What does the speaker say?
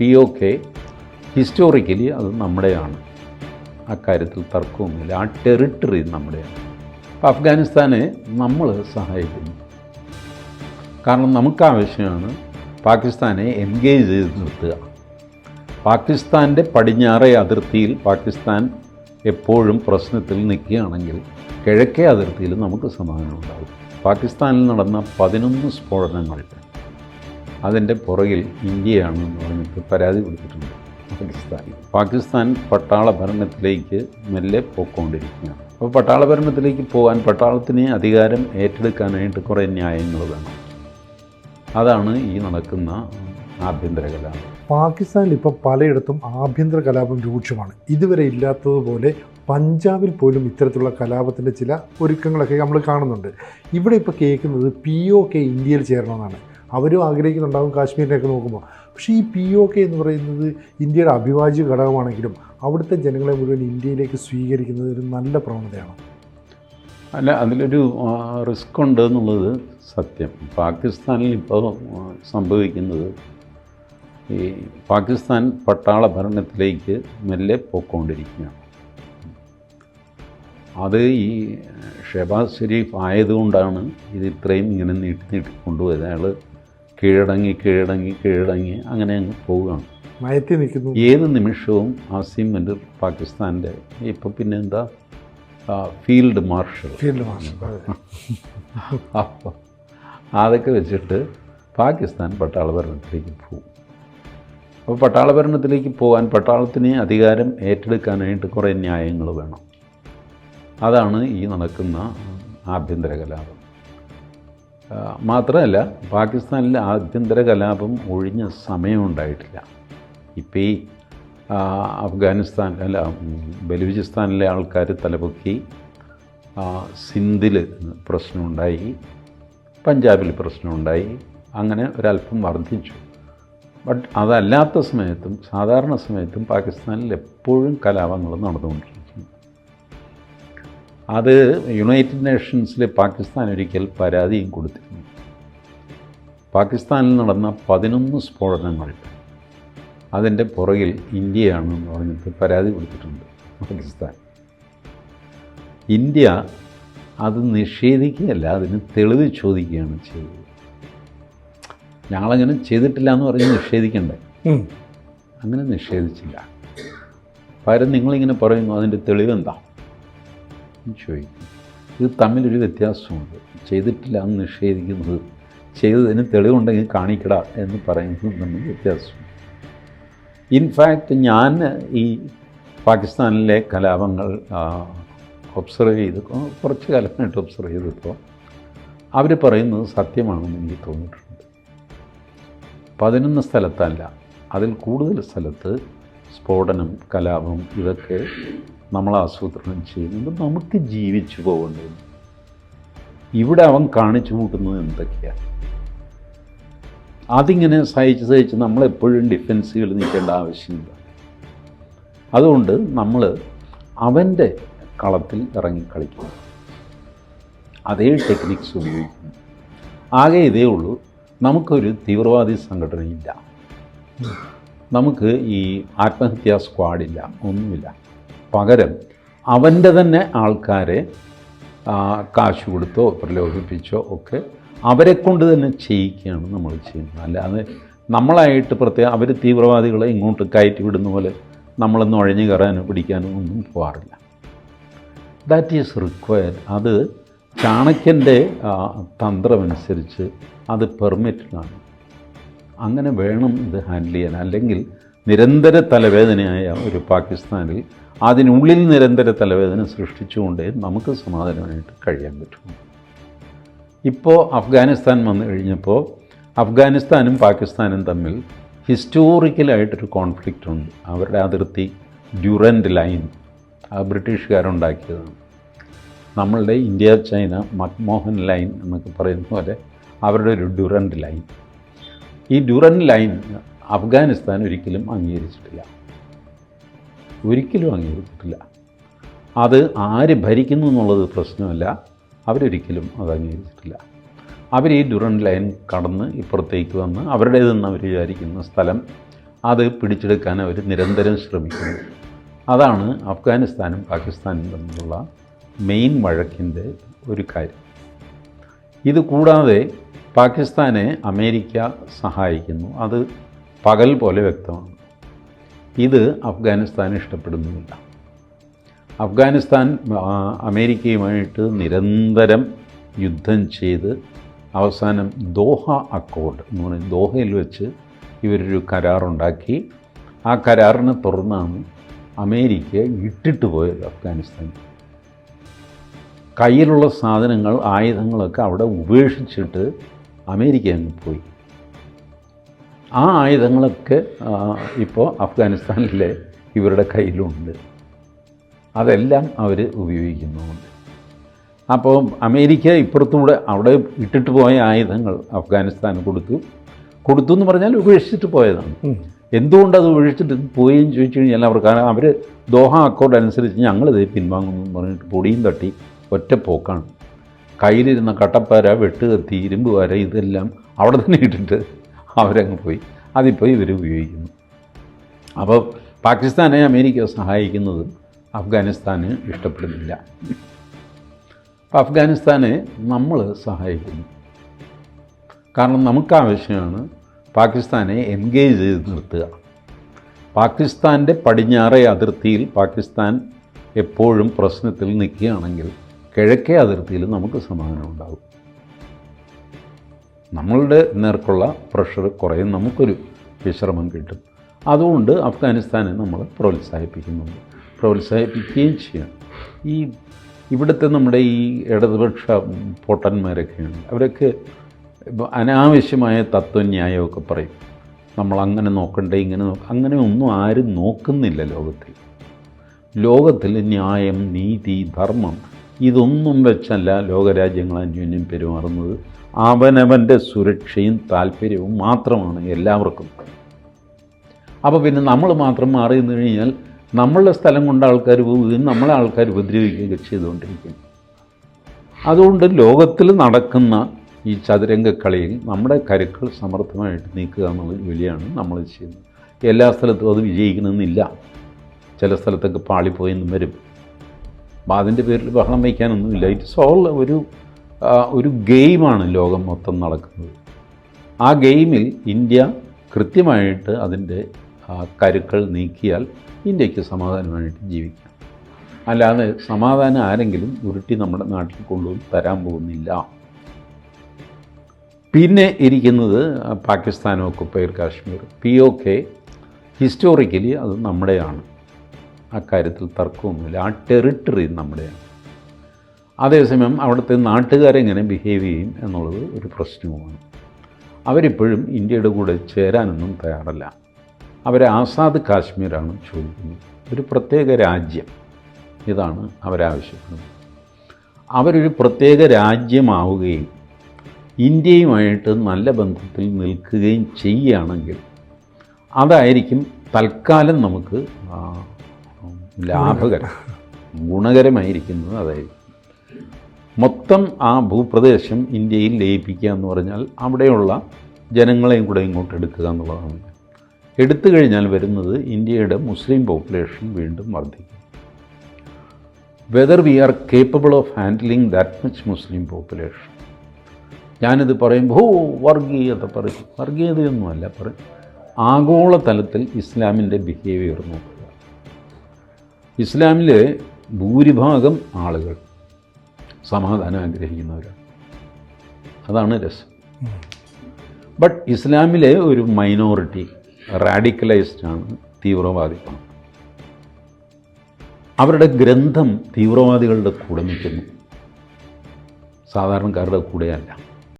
P O K historically അത് നമ്മുടെയാണ്. അക്കാര്യത്തിൽ തർക്കമൊന്നുമില്ല ആ ടെറിട്ടറി നമ്മുടെയാണ്. അപ്പോൾ അഫ്ഗാനിസ്ഥാനെ നമ്മൾ സഹായിക്കുന്നു. കാരണം നമുക്ക് ആവശ്യമാണ് പാകിസ്ഥാനെ എൻഗേജ് ചെയ്ത് നിർത്തുക. പാകിസ്ഥാന്റെ പടിഞ്ഞാറേ അതിർത്തിയിൽ പാകിസ്ഥാൻ എപ്പോഴും പ്രശ്നത്തിൽ നിൽക്കുകയാണെങ്കിൽ കിഴക്കേ അതിർത്തിയിൽ നമുക്ക് സമാധാനം ഉണ്ടാകും പാകിസ്ഥാനിൽ നടന്ന പതിനൊന്ന് സ്ഫോടനങ്ങൾ അതിന്റെ പുറകിൽ ഇന്ത്യയാണെന്ന് പറഞ്ഞിട്ട് പരാതി കൊടുത്തിട്ടുണ്ട്. പാകിസ്ഥാൻ. പാകിസ്ഥാൻ പട്ടാള ഭരണത്തിലേക്ക് മെല്ലെ പോയിക്കൊണ്ടിരിക്കുകയാണ്. അപ്പോൾ പട്ടാള ഭരണത്തിലേക്ക് പോകാൻ പട്ടാളത്തിന് അധികാരം ഏറ്റെടുക്കാനായിട്ട് കുറേ ന്യായങ്ങൾ വേണം അതാണ് ഈ നടക്കുന്ന ആഭ്യന്തര കലാപം. പാകിസ്ഥാനിൽ ഇപ്പോൾ പലയിടത്തും ആഭ്യന്തര കലാപം രൂക്ഷമാണ്. ഇതുവരെ ഇല്ലാത്തതുപോലെ പഞ്ചാബിൽ പോലും ഇത്തരത്തിലുള്ള കലാപത്തിന്റെ ചില ഒരുക്കങ്ങളൊക്കെ നമ്മൾ കാണുന്നുണ്ട്. ഇവിടെ ഇപ്പോൾ കേൾക്കുന്നത് പി ഒ കെ ഇന്ത്യയിൽ ചേരണമെന്നാണ്. അവരും ആഗ്രഹിക്കുന്നുണ്ടാകും കാശ്മീരിനെയൊക്കെ നോക്കുമ്പോൾ. പക്ഷേ ഈ പി ഒ കെ എന്ന് പറയുന്നത് ഇന്ത്യയുടെ അഭിവാജ്യ ഘടകമാണെങ്കിലും അവിടുത്തെ ജനങ്ങളെ മുഴുവൻ ഇന്ത്യയിലേക്ക് സ്വീകരിക്കുന്നത് ഒരു നല്ല പ്രവണതയാണ്. അല്ല അതിലൊരു റിസ്ക് ഉണ്ട് എന്നുള്ളത് സത്യം. പാകിസ്ഥാനിൽ ഇപ്പോൾ സംഭവിക്കുന്നത് ഈ പാകിസ്ഥാൻ പട്ടാള ഭരണത്തിലേക്ക് മെല്ലെ പോയിക്കൊണ്ടിരിക്കുകയാണ് അത് ഈ ഷെബാസ് ഷെരീഫ് ആയതുകൊണ്ടാണ് ഇത് ഇത്രയും ഇങ്ങനെ നീട്ടി നീട്ടി കൊണ്ടുപോയത്. അയാൾ കീഴടങ്ങി കീഴടങ്ങി കീഴടങ്ങി അങ്ങനെ അങ്ങ് പോവുകയാണ്. മയത്തി നിൽക്കുന്നു. ഏത് നിമിഷവും ആസിം മൻഡർ പാകിസ്ഥാന്റെ ഇപ്പം പിന്നെ എന്താ? Field marshal. ഫീൽഡ് മാർഷൽ അപ്പം അപ്പോൾ അതൊക്കെ വെച്ചിട്ട് പാകിസ്ഥാൻ പട്ടാളഭരണത്തിലേക്ക് പോകും അപ്പോൾ പട്ടാളഭരണത്തിലേക്ക് പോകാൻ പട്ടാളത്തിന് അധികാരം ഏറ്റെടുക്കാനായിട്ട് കുറേ ന്യായങ്ങൾ വേണം. അതാണ് ഈ നടക്കുന്ന ആഭ്യന്തര കലാപം. മാത്രമല്ല പാകിസ്ഥാനിലെ ആഭ്യന്തര കലാപം ഒഴിഞ്ഞ സമയമുണ്ടായിട്ടില്ല. ഇപ്പോൾ ഈ അഫ്ഗാനിസ്ഥാൻ അല്ല ബലൂചിസ്ഥാനിലെ ആൾക്കാർ തലപൊക്കി സിന്ധിൽ പ്രശ്നമുണ്ടായി പഞ്ചാബിൽ പ്രശ്നമുണ്ടായി അങ്ങനെ ഒരല്പം വർദ്ധിച്ചു. ബട്ട് അതല്ലാത്ത സമയത്തും സാധാരണ സമയത്തും പാകിസ്ഥാനിൽ എപ്പോഴും കലാപങ്ങൾ നടന്നുകൊണ്ടിരിക്കുന്നു അത് യുണൈറ്റഡ് നേഷൻസിൽ പാകിസ്ഥാൻ ഒരിക്കൽ പരാതിയും കൊടുത്തിരുന്നു. പാകിസ്ഥാനിൽ നടന്ന പതിനൊന്ന് സ്ഫോടനങ്ങൾ അതിന്റെ പുറകിൽ ഇന്ത്യയാണെന്ന് പറഞ്ഞിട്ട് പരാതി കൊടുത്തിട്ടുണ്ട് പാകിസ്ഥാൻ. ഇന്ത്യ അത് നിഷേധിക്കുകയല്ല അതിന് തെളിവ് ചോദിക്കുകയാണ് ചെയ്തത്. ഞങ്ങളങ്ങനെ ചെയ്തിട്ടില്ല എന്ന് പറഞ്ഞ് നിഷേധിക്കണ്ടേ. അങ്ങനെ നിഷേധിച്ചില്ല. പകരം നിങ്ങളിങ്ങനെ പറയുന്നു അതിന്റെ തെളിവെന്താ? ചോദിക്കും. ഇത് തമ്മിലൊരു വ്യത്യാസമുണ്ട്. ചെയ്തിട്ടില്ല എന്ന് നിഷേധിക്കുന്നത് ചെയ്തതിന് തെളിവുണ്ടെങ്കിൽ കാണിക്കട എന്ന് പറയുന്നത് തമ്മിൽ വ്യത്യാസമുണ്ട്. ഇൻഫാക്റ്റ് ഞാൻ ഈ പാകിസ്ഥാനിലെ കലാപങ്ങൾ ഒബ്സർവ് ചെയ്ത് കുറച്ച് കാലമായിട്ട് ഒബ്സർവ് ചെയ്തപ്പോൾ അവർ പറയുന്നത് സത്യമാണെന്ന് എനിക്ക് തോന്നിയിട്ടുണ്ട്. പതിനൊന്ന് സ്ഥലത്തല്ല അതിൽ കൂടുതൽ സ്ഥലത്ത് സ്ഫോടനം കലാപം ഇതൊക്കെ നമ്മൾ ആസൂത്രണം ചെയ്യുന്നത് നമുക്ക് ജീവിച്ചു പോകേണ്ടത് ഇവിടെ അവൻ കാണിച്ചു കൂട്ടുന്നത് എന്തൊക്കെയാണ്? അതിങ്ങനെ സഹിച്ച് സഹിച്ച് നമ്മളെപ്പോഴും ഡിഫൻസുകൾ നിൽക്കേണ്ട ആവശ്യമില്ല. അതുകൊണ്ട് നമ്മൾ അവന്റെ കളത്തിൽ ഇറങ്ങി കളിക്കുന്നു. അതേ ടെക്നിക്സ് ഉപയോഗിക്കുന്നു. ആകെ ഇതേ ഉള്ളൂ. നമുക്കൊരു തീവ്രവാദി സംഘടനയില്ല. നമുക്ക് ഈ ആത്മഹത്യാ സ്ക്വാഡില്ല ഒന്നുമില്ല. പകരം അവന്റെ തന്നെ ആൾക്കാരെ കാശ് കൊടുത്തോ പ്രലോഭിപ്പിച്ചോ ഒക്കെ അവരെ കൊണ്ട് തന്നെ ചെയ്യിക്കുകയാണ് നമ്മൾ ചെയ്യുന്നത്. അല്ലാതെ നമ്മളായിട്ട് പ്രത്യേകം അവർ തീവ്രവാദികളെ ഇങ്ങോട്ട് കയറ്റി വിടുന്ന പോലെ നമ്മളൊന്നും ഒഴിഞ്ഞു കയറാനോ പിടിക്കാനോ ഒന്നും പോകാറില്ല ദാറ്റ് ഈസ് റിക്വയർഡ് അത് ചാണക്യന്റെ തന്ത്രമനുസരിച്ച് അത് പെർമിറ്റഡാണ് അങ്ങനെ വേണം ഇത് ഹാൻഡിൽ ചെയ്യാൻ. അല്ലെങ്കിൽ നിരന്തര തലവേദനയായ ഒരു പാകിസ്ഥാനിൽ അതിനുള്ളിൽ നിരന്തര തലവേദന സൃഷ്ടിച്ചുകൊണ്ടേ നമുക്ക് സമാധാനമായിട്ട് കഴിയാൻ പറ്റും. ഇപ്പോൾ അഫ്ഗാനിസ്ഥാൻ വന്നു കഴിഞ്ഞപ്പോൾ അഫ്ഗാനിസ്ഥാനും പാകിസ്ഥാനും തമ്മിൽ ഹിസ്റ്റോറിക്കലായിട്ടൊരു കോൺഫ്ലിക്റ്റ് ഉണ്ട്. അവരുടെ അതിർത്തി ഡ്യൂറന്റ് ലൈൻ ആ ബ്രിട്ടീഷുകാരുണ്ടാക്കിയതാണ്. നമ്മളുടെ ഇന്ത്യ ചൈന മക്മോഹൻ ലൈൻ എന്നൊക്കെ പറയുന്ന പോലെ അവരുടെ ഒരു ഡ്യൂറന്റ് ലൈൻ. ഈ ഡ്യൂറന്റ് ലൈൻ അഫ്ഗാനിസ്ഥാൻ ഒരിക്കലും അംഗീകരിച്ചിട്ടില്ല. ഒരിക്കലും അംഗീകരിച്ചിട്ടില്ല. അത് ആര് ഭരിക്കുന്നു എന്നുള്ളത് പ്രശ്നമല്ല. അവരൊരിക്കലും അത് അംഗീകരിച്ചിട്ടില്ല. അവർ ഈ ഡുറൻ ലൈൻ കടന്ന് ഇപ്പുറത്തേക്ക് വന്ന് അവരുടേതെന്ന് അവർ വിചാരിക്കുന്ന സ്ഥലം അത് പിടിച്ചെടുക്കാൻ അവർ നിരന്തരം ശ്രമിക്കുന്നു. അതാണ് അഫ്ഗാനിസ്ഥാനും പാകിസ്ഥാനും തമ്മിലുള്ള മെയിൻ വഴക്കിന്റെ ഒരു കാര്യം. ഇത് കൂടാതെ പാകിസ്ഥാനെ അമേരിക്ക സഹായിക്കുന്നു. അത് പകൽ പോലെ വ്യക്തമാണ്. ഇത് അഫ്ഗാനിസ്ഥാൻ ഇഷ്ടപ്പെടുന്നില്ല അഫ്ഗാനിസ്ഥാൻ അമേരിക്കയുമായിട്ട് നിരന്തരം യുദ്ധം ചെയ്ത് അവസാനം ദോഹ അക്കോർഡ് എന്ന് പറയുന്നത് ദോഹയിൽ വെച്ച് ഇവരൊരു കരാറുണ്ടാക്കി. ആ കരാറിനെ തുടർന്നാണ് അമേരിക്ക ഇട്ടിട്ട് പോയത് അഫ്ഗാനിസ്ഥാൻ. കയ്യിലുള്ള സാധനങ്ങൾ ആയുധങ്ങളൊക്കെ അവിടെ ഉപേക്ഷിച്ചിട്ട് അമേരിക്ക അങ്ങ് പോയി. ആ ആയുധങ്ങളൊക്കെ ഇപ്പോൾ അഫ്ഗാനിസ്ഥാനിലെ ഇവരുടെ കയ്യിലുണ്ട്. അതെല്ലാം അവർ ഉപയോഗിക്കുന്നുണ്ട് അപ്പോൾ അമേരിക്ക ഇപ്പുറത്തൂടെ അവിടെ ഇട്ടിട്ട് പോയ ആയുധങ്ങൾ അഫ്ഗാനിസ്ഥാന് കൊടുത്തു. കൊടുത്തു എന്ന് പറഞ്ഞാൽ ഉപേക്ഷിച്ചിട്ട് പോയതാണ്. എന്തുകൊണ്ട് അത് ഉപേക്ഷിച്ചിട്ട് പോയെന്ന് ചോദിച്ചു കഴിഞ്ഞാൽ അവർക്ക് അവർ ദോഹ അക്കോർഡ് അനുസരിച്ച് ഞങ്ങളിത് പിൻവാങ്ങുന്നു എന്ന് പറഞ്ഞിട്ട് പൊടിയും തട്ടി ഒറ്റ പോക്കാണ്. കയ്യിലിരുന്ന കട്ടപ്പാര വെട്ടുകത്തി ഇരുമ്പ് വര ഇതെല്ലാം അവിടെ തന്നെ ഇട്ടിട്ട് അവരങ്ങ് പോയി. അതിപ്പോൾ ഇവർ ഉപയോഗിക്കുന്നു. അപ്പോൾ പാകിസ്ഥാനെ അമേരിക്ക സഹായിക്കുന്നത് അഫ്ഗാനിസ്ഥാന് ഇഷ്ടപ്പെടുന്നില്ല. അപ്പോൾ അഫ്ഗാനിസ്ഥാനെ നമ്മൾ സഹായിക്കുന്നു. കാരണം നമുക്ക് ആവശ്യമാണ് പാകിസ്ഥാനെ എൻഗേജ് ചെയ്ത് നിർത്തുക. പാകിസ്ഥാന്റെ പടിഞ്ഞാറേ അതിർത്തിയിൽ പാകിസ്ഥാൻ എപ്പോഴും പ്രശ്നത്തിൽ നിൽക്കുകയാണെങ്കിൽ കിഴക്കേ അതിർത്തിയിൽ നമുക്ക് സമാധാനം ഉണ്ടാകും നമ്മളുടെ നേർക്കുള്ള പ്രഷർ കുറയും നമുക്കൊരു വിശ്രമം കിട്ടും. അതുകൊണ്ട് അഫ്ഗാനിസ്ഥാനെ നമ്മൾ പ്രോത്സാഹിപ്പിക്കുന്നുണ്ട് പ്രോത്സാഹിപ്പിക്കുകയും ചെയ്യണം ഈ ഇവിടുത്തെ നമ്മുടെ ഈ ഇടതുപക്ഷ പൊട്ടന്മാരൊക്കെയാണ്. അവരൊക്കെ അനാവശ്യമായ തത്വന്യായമൊക്കെ പറയും. നമ്മൾ അങ്ങനെ നോക്കണ്ടേ ഇങ്ങനെ നോക്ക അങ്ങനെ ഒന്നും ആരും നോക്കുന്നില്ല ലോകത്തിൽ. ലോകത്തിൽ ന്യായം നീതി ധർമ്മം ഇതൊന്നും വെച്ചല്ല ലോകരാജ്യങ്ങൾ അന്യോന്യം പെരുമാറുന്നത്. അവനവന്റെ സുരക്ഷയും താല്പര്യവും മാത്രമാണ് എല്ലാവർക്കും. അപ്പോൾ പിന്നെ നമ്മൾ മാത്രം മാറി നിന്ന് കഴിഞ്ഞാൽ നമ്മളുടെ സ്ഥലം കൊണ്ട് ആൾക്കാർ പോവുകയും നമ്മളെ ആൾക്കാർ ഉപദ്രവിക്കുകയൊക്കെ ചെയ്തുകൊണ്ടിരിക്കും അതുകൊണ്ട് ലോകത്തിൽ നടക്കുന്ന ഈ ചതുരംഗ കളിയിൽ നമ്മുടെ കരുക്കൾ സമർത്ഥമായിട്ട് നീക്കുക എന്നുള്ള ജോലിയാണ് നമ്മൾ ചെയ്യുന്നത്. എല്ലാ സ്ഥലത്തും അത് വിജയിക്കണമെന്നില്ല. ചില സ്ഥലത്തൊക്കെ പാളിപ്പോയെന്നും വരും. അപ്പം അതിന്റെ പേരിൽ ബഹളം വയ്ക്കാനൊന്നുമില്ല. ഇറ്റ്സ് ഓൾ ഒരു ഒരു ഗെയിമാണ് ലോകം മൊത്തം നടക്കുന്നത്. ആ ഗെയിമിൽ ഇന്ത്യ കൃത്യമായിട്ട് അതിന്റെ കരുക്കൾ നീക്കിയാൽ ഇന്ത്യയ്ക്ക് സമാധാനമായിട്ട് ജീവിക്കാം. അല്ലാതെ സമാധാനം ആരെങ്കിലും ഉരുട്ടി നമ്മുടെ നാട്ടിൽ കൊണ്ടുപോയി തരാൻ പോകുന്നില്ല. പിന്നെ ഇരിക്കുന്നത് Pakistan occupied Kashmir? P O K historically അത് നമ്മുടെയാണ്. അക്കാര്യത്തിൽ തർക്കമൊന്നുമില്ല. ആ ടെറിട്ടറി നമ്മുടെയാണ്. അതേസമയം അവിടുത്തെ നാട്ടുകാരെങ്ങനെ ബിഹേവ് ചെയ്യും എന്നുള്ളത് ഒരു പ്രശ്നവുമാണ്. അവരിപ്പോഴും ഇന്ത്യയുടെ കൂടെ ചേരാനൊന്നും തയ്യാറല്ല. അവർ ആസാദ് കാശ്മീരാണ് ചോദിക്കുന്നത്. ഒരു പ്രത്യേക രാജ്യം ഇതാണ് അവരാവശ്യപ്പെടുന്നത്. അവരൊരു പ്രത്യേക രാജ്യമാവുകയും ഇന്ത്യയുമായിട്ട് നല്ല ബന്ധത്തിൽ നിൽക്കുകയും ചെയ്യുകയാണെങ്കിൽ അതായിരിക്കും തൽക്കാലം നമുക്ക് ലാഭകരം ഗുണകരമായിരിക്കുന്നത് അതായത് മൊത്തം ആ ഭൂപ്രദേശം ഇന്ത്യയിൽ ലയിപ്പിക്കുക എന്ന് പറഞ്ഞാൽ അവിടെയുള്ള ജനങ്ങളെയും കൂടെ ഇങ്ങോട്ട് എടുക്കുക എന്നുള്ളതാണ്. എടുത്തു കഴിഞ്ഞാൽ വരുന്നത് ഇന്ത്യയുടെ മുസ്ലിം പോപ്പുലേഷൻ വീണ്ടും വർദ്ധിക്കും. Whether we are capable of handling that much Muslim population. ഞാനിത് പറയുമ്പോൾ ഓ വർഗീയത പറയും. വർഗീയതയൊന്നുമല്ല പറയും. ആഗോളതലത്തിൽ ഇസ്ലാമിന്റെ ബിഹേവിയർ നോക്കുക ഇസ്ലാമിലെ ഭൂരിഭാഗം ആളുകൾ സമാധാനം ആഗ്രഹിക്കുന്നവരാണ് അതാണ് രസം. ബട്ട് ഇസ്ലാമിലെ ഒരു മൈനോറിറ്റി റാഡിക്കലൈസ്ഡ് ആണ് തീവ്രവാദികൾ. അവരുടെ ഗ്രന്ഥം തീവ്രവാദികളുടെ കൂടെ നിൽക്കുന്നു. സാധാരണക്കാരുടെ കൂടെയല്ല.